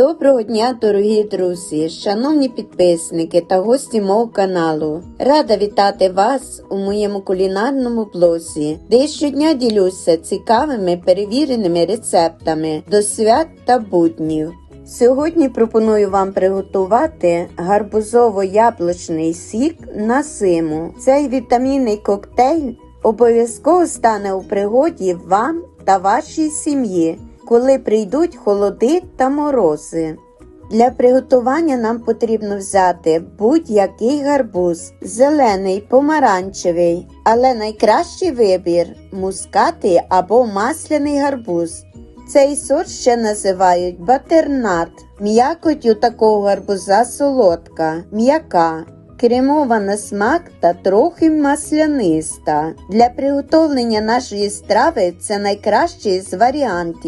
Доброго дня, дорогі друзі, шановні підписники та гості мого каналу. Рада вітати вас у моєму кулінарному блозі, де я щодня ділюся цікавими перевіреними рецептами до свят та буднів. Сьогодні пропоную вам приготувати гарбузово-яблучний сік на зиму. Цей вітамінний коктейль обов'язково стане у пригоді вам та вашій сім'ї, коли прийдуть холоди та морози. Для приготування нам потрібно взяти будь-який гарбуз, зелений, помаранчевий, але найкращий вибір мускатий або масляний гарбуз. Цей сорт ще називають батернат. М'якоть у такого гарбуза солодка, м'яка, кремова на смак та трохи масляниста. Для приготовлення нашої страви це найкращий з варіантів.